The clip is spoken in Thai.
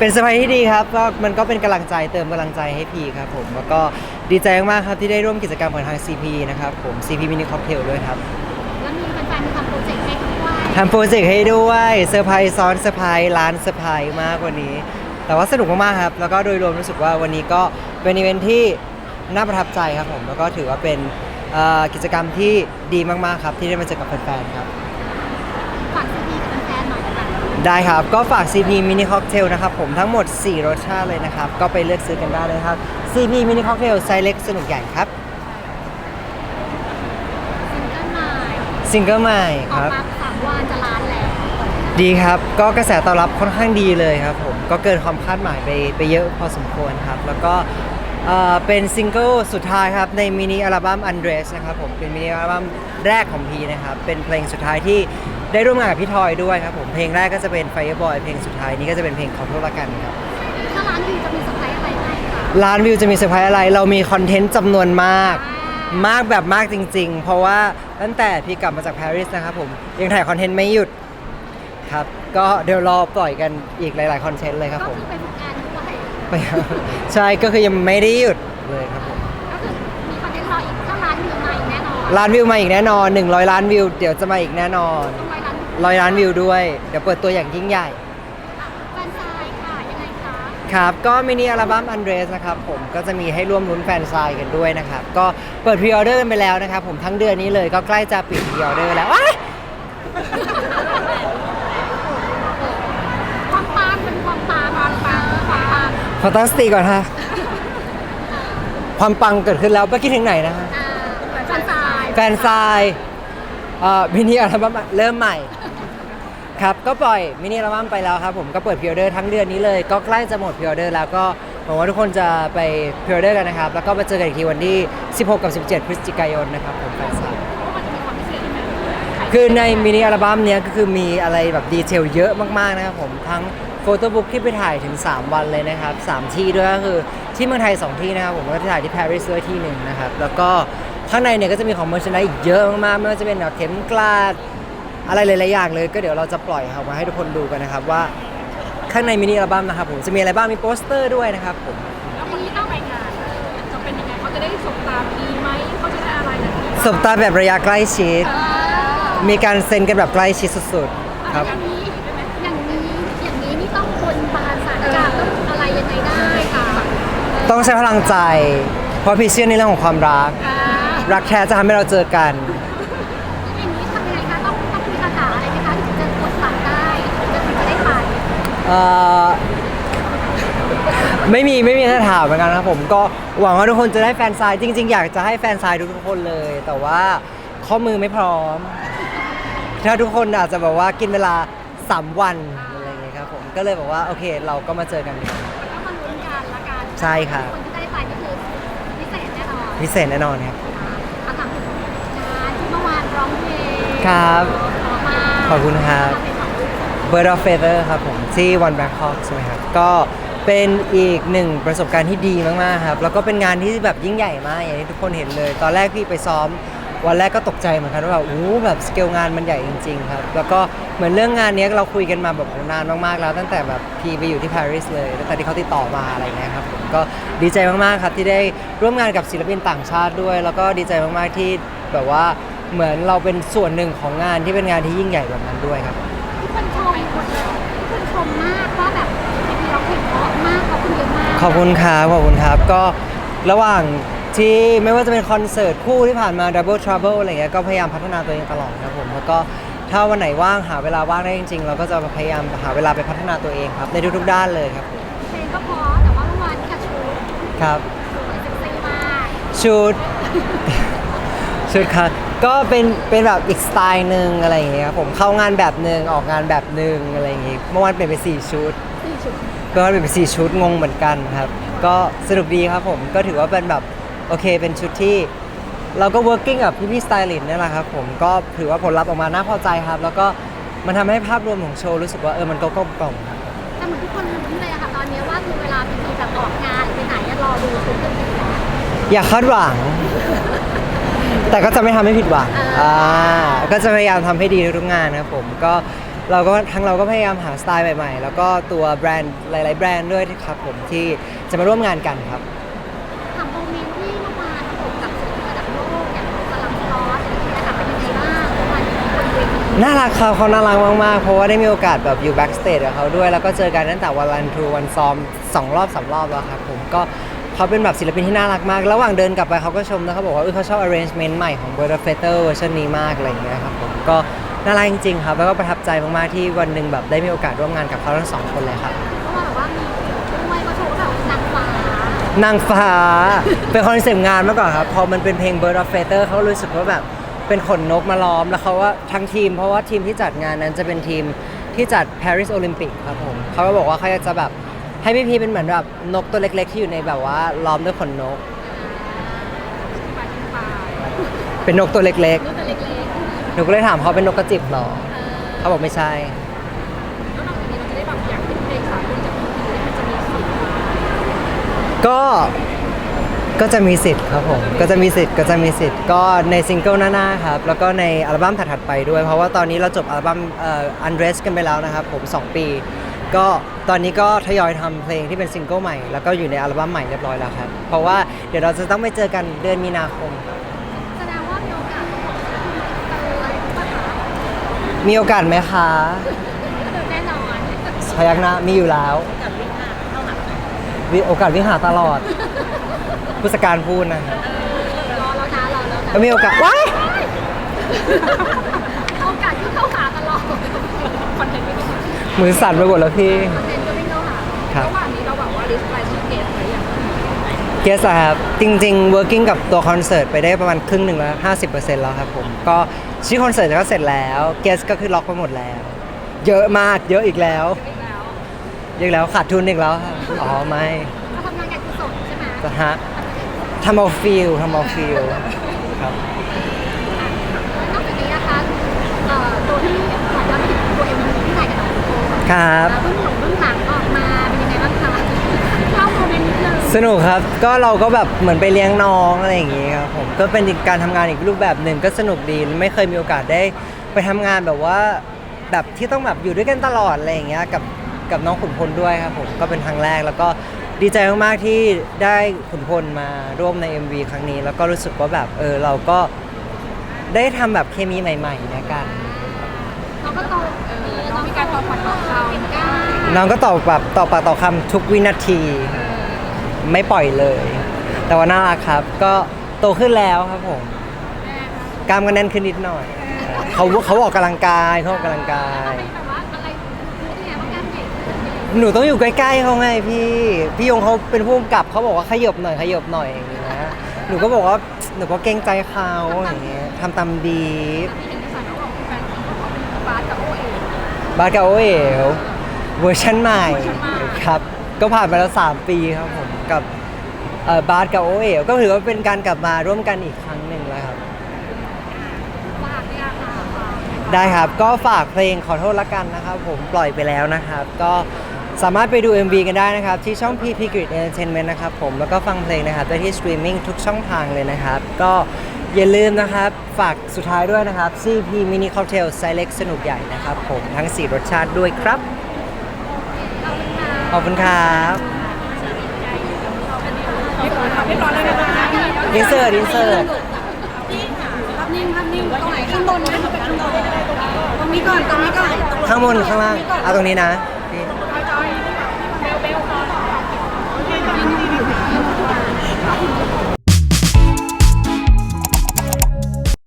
เป็นเซอร์ไพรส์ที่ดีครับก็มันก็เป็นกำลังใจเติมกำลังใจให้พีครับผมแล้วก็ดีใจมากๆครับที่ได้ร่วมกิจกรรมกับทาง CP นะครับผม CP Mini Cocktail ด้วยครับแล้วมีแฟนๆมีทำโปรเจกต์ให้ด้วยทำโปรเจกต์ให้ด้วยเซอร์ไพรส์ซ้อนเซอร์ไพรส์ร้านเซอร์ไพรส์มากกว่านี้ แต่ว่าสนุกมากๆครับแล้วก็โดยรวมรู้สึกว่าวันนี้ก็เป็นอีเวนท์ที่น่าประทับใจครับผมแล้วก็ถือว่าเป็นเอ่อกิจกรรมที่ดีมากๆครับที่ได้มาเจอกับแฟนๆครับ ฝากซีพีกับแฟนๆหน่อยนะคะ ได้ครับ ก็ฝาก CP Mini Cocktail นะครับผมทั้งหมด 4 รสชาติเลยนะครับ ก็ไปเลือกซื้อกันได้เลยครับ CP Mini Cocktail ไซส์เล็กสนุกใหญ่ครับ ซิงเกิลใหม่ซิงเกิลใหม่อคอกรับ มาสามวันจะล้านแล้วดีครับ ก็กระแสตอบรับค่อนข้างดีเลยครับผม ก็เกินความคาดหมายไปไปเยอะพอสมควรครับ แล้วก็เอ่อเป็นซิงเกิลสุดท้ายครับ ในมินิอัลบั้ม Undress นะครับผม เป็นมินิอัลบั้มแรกของพีนะครับ เป็นเพลงสุดท้ายที่ ได้ร่วมงานกับพี่ทอยด้วยครับผมเพลงแรกก็จะเป็น Fireboy เพลงสุดท้ายนี้ก็จะเป็นเพลงขอโทษละกันครับถ้าร้านวิวจะมีเซอร์ไพรส์อะไรไหมคะล้านวิวจะมีเซอร์ไพรส์อะไร เรามีคอนเทนต์จำนวนมาก มากแบบมากจริง ๆ เพราะว่าตั้งแต่พี่กลับมาจากปารีสนะครับผมยังถ่ายคอนเทนต์ไม่หยุดครับ ก็เดี๋ยวรอปล่อยกันอีกหลาย ๆ คอนเทนต์เลยครับก็ผมคือเป็นงานด้วยไปครับใช่ก็คือยังไม่ได้หยุดเลยครับผมก็คือมีคอนเทนต์รออีกถ้าร้านวิวมาอีกแน่นอนล้านวิวมาอีกแน่นอน 100 ล้านวิว เดี๋ยวจะมาอีกแน่นอน ต้องร้อยล้านวิว ร้อยล้านวิวด้วย เดี๋ยวเปิดตัวอย่างยิ่งใหญ่อะแฟนซายค่ะ ยังไงคะครับ ก็มินิอัลบั้ม Undress นะครับผมก็จะมีให้ร่วมลุ้นแฟนซายกันด้วยนะครับ ก็เปิดพรีออเดอร์กันไปแล้วนะครับ ผมทั้งเดือนนี้เลยก็ใกล้จะปิดพรีออเดอร์แล้วว้ายความปางเป็นความปางความปางความปางขอตั้งสติก่อนฮะความปังเกิดขึ้นแล้วไปคิดถึงไหนนะฮะอ่าแฟนซายแฟนซายเอ่อมินิอัลบั้มเริ่มใหม่ ครับ ก็ปล่อยมินิอัลบั้มไปแล้วครับผมก็เปิดพรีออเดอร์ทั้งเดือนนี้เลย ก็ใกล้จะหมดพรีออเดอร์แล้วก็หวังว่าทุกคนจะไปพรีออเดอร์กันนะครับ แล้วก็มาเจอกันอีกทีวันที่ 16 กับ 17 พฤศจิกายนนะครับผมแฟนซายเพราะว่ามันจะมีความพิเศษยังไงคือในมินิอัลบั้มเนี้ยก็คือมีอะไรแบบดีเทลเยอะมากๆนะครับผมทั้งโฟโต้บุ๊กที่ไปถ่ายถึง 3 วันเลยนะครับ 3 ที่ด้วยก็คือที่เมืองไทย 2 ที่นะครับผมก็ถ่ายที่ปารีสด้วยที่หนึ่งนะครับแล้วก็ข้างในเนี่ยก็จะมีของเมอร์ช n น i อีกเยอะมากๆไม่ว่าจะเป็นแบบเข็มกลาด อะไรหลายๆอย่างเลย ก็เดี๋ยวเราจะปล่อยออกมาให้ทุกคนดูกันนะครับว่าข้างในมินิอัลบั้มนะครับผมจะมีอะไรบ้างมีโปสเตอร์ด้วยนะครับผมแล้วคนที่ต้องไปงานจะเป็นยังไงเขาจะได้สบตาพีไหมเขาจะได้อะไรนะพีสบตาแบบระยะใกล้ชิด มีการเซ็นกันแบบใกล้ชิดสุดๆครับอย่างนี้อย่างนี้อย่างนี้นี่ต้องคนบานสารกล่าวต้องอะไรยังไงได้ค่ะต้องใช้พลังใจ เพราะพี่เชื่อในเรื่องของความรักอ่ารักแท้จะทำให้เราเจอกัน ไม่มีไม่มีคำถามเหมือนกันครับผมก็หวังว่าทุกคนจะได้แฟนซายจริง ๆ อยากจะให้แฟนซายทุกๆคนเลย แต่ว่าข้อมือไม่พร้อม ถ้าทุกคนอาจจะแบบว่ากินเวลา 3 วันอะไรอย่างเงี้ยครับผมก็เลยบอกว่าโอเคเราก็มาเจอกันดีกว่าก็มาลุ้นกันละกันใช่ค่ะ คนที่ได้ไปนี่คือพิเศษแน่นอนพิเศษแน่นอนครับอาถามถึงงานที่เมื่อวานร้องเพลงครับ ขอมาขอบคุณครับ Bird of Feather ครับผมที่ One Bangkok ใช่ไหมครับก็เป็นอีกหนึ่งประสบการณ์ที่ดีมากๆครับแล้วก็เป็นงานที่แบบยิ่งใหญ่มากอย่างที่ทุกคนเห็นเลย ตอนแรกพี่ไปซ้อมวันแรกก็ตกใจเหมือนกันว่าแบบโอ้แบบสเกลงานมันใหญ่จริงๆครับแล้วก็เหมือนเรื่องงานเนี้ยเราคุยกันมาแบบนานมากๆแล้ว ตั้งแต่แบบพี่ไปอยู่ที่ปารีสเลยตั้งแต่ที่เขาติดต่อมาอะไรเงี้ยครับผมก็ดีใจมากๆครับที่ได้ร่วมงานกับศิลปินต่างชาติด้วย แล้วก็ดีใจมากๆที่แบบว่าเหมือนเราเป็นส่วนหนึ่งของงานที่เป็นงานที่ยิ่งใหญ่แบบนั้นด้วยครับ ทุกคนชมหมดเลยทุกคนชมมากว่าแบบเพลงร้องเพลงเพราะมากขอบคุณเยอะมากขอบคุณครับขอบคุณครับก็ระหว่างที่ไม่ว่าจะเป็นคอนเสิร์ตคู่ที่ผ่านมา Double Trouble อะไรเงี้ยก็พยายามพัฒนาตัวเองตลอดครับผมแล้วก็ถ้าวันไหนว่างหาเวลาว่างได้จริงๆ เราก็จะพยายามหาเวลาไปพัฒนาตัวเองครับในทุกๆด้านเลยครับผมเพลงก็เพราะแต่ว่าเมื่อวานนี่ค่ะชูครับสวยเซ็กซี่มากชุด ชุดครับก็เป็นเป็นแบบอีกสไตล์หนึ่งอะไรอย่างเงี้ยครับผมเข้างานแบบหนึ่งออกงานแบบหนึ่งอะไรอย่างงี้เมื่อวานเปลี่ยนไปสี่ชุดสี่ชุดก็เป็นสี่ชุดงงเหมือนกันครับ ก็สนุกดีครับผมก็ถือว่าเป็นแบบโอเคเป็นชุดที่ เราก็ working กับพี่ๆสไตลิสต์นี่แหละครับผมก็ถือว่าผลลัพธ์ออกมาน่าพอใจครับ แล้วก็มันทำให้ภาพรวมของโชว์รู้สึกว่าเออมันก็กลมกล่อมครับแต่เหมือนทุกคนลุ้นเลยอะค่ะตอนนี้ว่าคือเวลามีแบบออกงานหรือไปไหนอะรอดูชุดกันอยู่แล้วอย่าคาดหวัง แต่ก็จะไม่ทำให้ผิดหวังอ่าอ่าก็จะพยายามทำให้ดีทุกๆงานครับผมก็เราก็ทั้งเราก็พยายามหาสไตล์ใหม่ๆ แล้วก็ตัวแบรนด์หลาย ๆ แบรนด์ด้วยครับผมที่จะมาร่วมงานกันครับ ถามโมเมนต์ที่เมื่อวานผมกับศิลปินระดับโลกอย่างกำลังคลอสอะไรอย่างเงี้ยค่ะเป็นยังไงบ้างเมื่อวานบนเวทีน่ารักครับเขาน่ารักมากๆ เพราะว่าได้มีโอกาสแบบอยู่แบ็กสเตจกับเขาด้วย แล้วก็เจอกันตั้งแต่วันรันทรูวันซ้อมสองรอบสามรอบแล้วครับผมก็ เขาเป็นแบบศิลปินที่น่ารักมาก ระหว่างเดินกลับไปเขาก็ชมนะเขาบอกว่าเออเขาชอบ arrangement ใหม่ของ b u r d e r f e t e r เวอร์ชันนี้มากอะไรอย่างเงี้ยครับผมก็น่ารักจริงๆครับ แล้วก็ประทับใจมากๆที่วันหนึ่งแบบได้มีโอกาสร่วมงานกับเขาทั้งสองคนเลยครับเพราะว่าแบบว่ามีด้วยก็โชว์แบบนางฟ้านางฟ้าเป็นคอนเซปต์งานมาก่อนครับพอมันเป็นเพลง Bird of Feather เขารู้สึกว่าแบบเป็นขนนกมาล้อมแล้วเขาว่าทั้งทีม เพราะว่าทีมที่จัดงานนั้นจะเป็นทีมที่จัด Paris Olympic ครับผมเขาก็บอกว่าเขาอยากจะแบบ ให้พี่พีเป็นเหมือนแบบนกตัวเล็ก ๆ ที่อยู่ในแบบว่าล้อมด้วยขนนก เป็นนกตัวเล็กลูกตัวเล็กๆหนูก็เลยถามเขาเป็นนกกระจิบเหรอๆเออเขาบอกไม่ใช่ แล้วนอกจากนี้เราจะได้แบบอยากเป็นเพลงสากลจากพี่พีมันจะมีสิทธิ์ก็ ก็จะมีสิทธิ์ครับผม ก็จะมีสิทธิ์ ก็จะมีสิทธิ์ ก็ในซิงเกิลหน้าๆครับ แล้วก็ในอัลบั้มถัดๆไปด้วย เพราะว่าตอนนี้เราจบอัลบั้มเอ่อ Undress กันไปแล้วนะครับผม 2 ปี ก็ตอนนี้ก็ทยอยทำเพลงที่เป็นซิงเกิลใหม่ แล้วก็อยู่ในอัลบั้มใหม่เรียบร้อยแล้วครับ เพราะว่าเดี๋ยวเราจะต้องไปเจอกันเดือนมีนาคม แสดงว่ามีโอกาสเอออะไรก็ตามมีโอกาสไหมคะแน่นอนพยักหน้ามีอยู่แล้วมีโอกาสวิ่งหาตลอด ผู้จัดการพูดนะรอแล้วนะรอแล้วนะก็มีโอกาสว้าย โอกาสที่เข้าหาตลอดคอนเทนต์ไม่ได้ มือสั่นไปหมดแล้วพี่คอนเทนต์ก็ไม่เข้าหาครับระหว่างนี้เราแบบว่าลิสต์รายชื่อเกสไว้อย่างเกสครับ จริง ๆ working กับตัวคอนเสิร์ตไปได้ประมาณครึ่งหนึ่งแล้ว 50%แล้วครับผม ก็ชื่อคอนเสิร์ตก็เสร็จแล้ว เกสก็คือล็อกไปหมดแล้ว เยอะมาก เยอะอีกแล้วไม่แล้วเยอะอีกแล้วขาดทุนอีกแล้วครับอ๋อไม่เราทำงานการกุศลใช่ไหมนะฮะทำเอาฟิลทำเอาฟิลครับ นอกจากนี้นะคะเอ่อตัวที่ขอย้อนไปถึงตัวเอ็มวีที่ถ่ายกับน้องโฟ ครับเบื้องหลังเบื้องหลังออกมาเป็นยังไงบ้างคะเล่าโมเมนต์นิดนึงสนุกครับ ก็เราก็แบบเหมือนไปเลี้ยงน้องอะไรอย่างงี้ครับผม ก็เป็นอีกการทำงานอีกรูปแบบหนึ่งก็สนุกดี ไม่เคยมีโอกาสได้ไปทำงานแบบว่า แบบที่ต้องแบบอยู่ด้วยกันตลอดอะไรอย่างเงี้ยกับกับน้องขุนพลด้วยครับผม ก็เป็นครั้งแรกแล้วก็ดีใจมากๆที่ได้ขุนพลมาร่วมใน MV ครั้งนี้ แล้วก็รู้สึกว่าแบบเออเราก็ได้ทำแบบเคมีใหม่ๆในกัน น้องก็ตอบแบบตอบปากต่อคำทุกวินาที ไม่ปล่อยเลย แต่ว่าน่ารักครับ ก็โตขึ้นแล้วครับผมกล้ามก็แน่นขึ้นนิดหน่อย เขาเขาออกกำลังกายเขาออกกำลังกายเป็นแบบว่าอะไรรู้ได้ไงว่ากล้ามใหญ่ขึ้นหนูต้องอยู่ใกล้ๆเขาไงพี่ พี่ยงเขาเป็นผู้กำกับเขาบอกว่าขยบหน่อยขยบหน่อยอย่างเงี้ยหนูก็บอกว่าหนูก็เกรงใจเขาอย่างเงี้ยทำตามบีฟที่เห็นในสารเขาบอกแฟนเขาบอกเป็นบาสกับโอเอ๋บาร์กาโอเอ๋ว เวอร์ชันใหม่เวอร์ชันใหม่ครับ ก็ผ่านไปแล้ว 3 ปีครับผม กับเอ่อบาร์กาโอเอ๋วก็ถือว่าเป็นการกลับมาร่วมกันอีกครั้งหนึ่งแล้วครับ ฝากเนี่ยค่ะฝากได้ครับ ก็ฝากเพลงขอโทษละกันนะครับ ผมปล่อยไปแล้วนะครับ ก็สามารถไปดู MV กันได้นะครับ ที่ช่อง PP Grid Entertainment นะครับผมแล้วก็ฟังเพลงนะครับ ได้ที่สตรีมมิ่งทุกช่องทางเลยนะครับ ก็อย่าลืมนะครับ ฝากสุดท้ายด้วยนะครับ CP Mini Cocktail ไซส์เล็กสนุกใหญ่นะครับผมทั้ง 4 รสชาติด้วยครับ ขอบคุณค่ะขอบคุณครับไม่ร้อนเลยนะคะอินเสิร์ตอินเสิร์ตภาพนิ่งภาพนิ่งตรงไหนข้างบนนะตรงนี้ก่อนตรงนี้ก่อนข้างบนข้างล่างเอาตรงนี้นะเ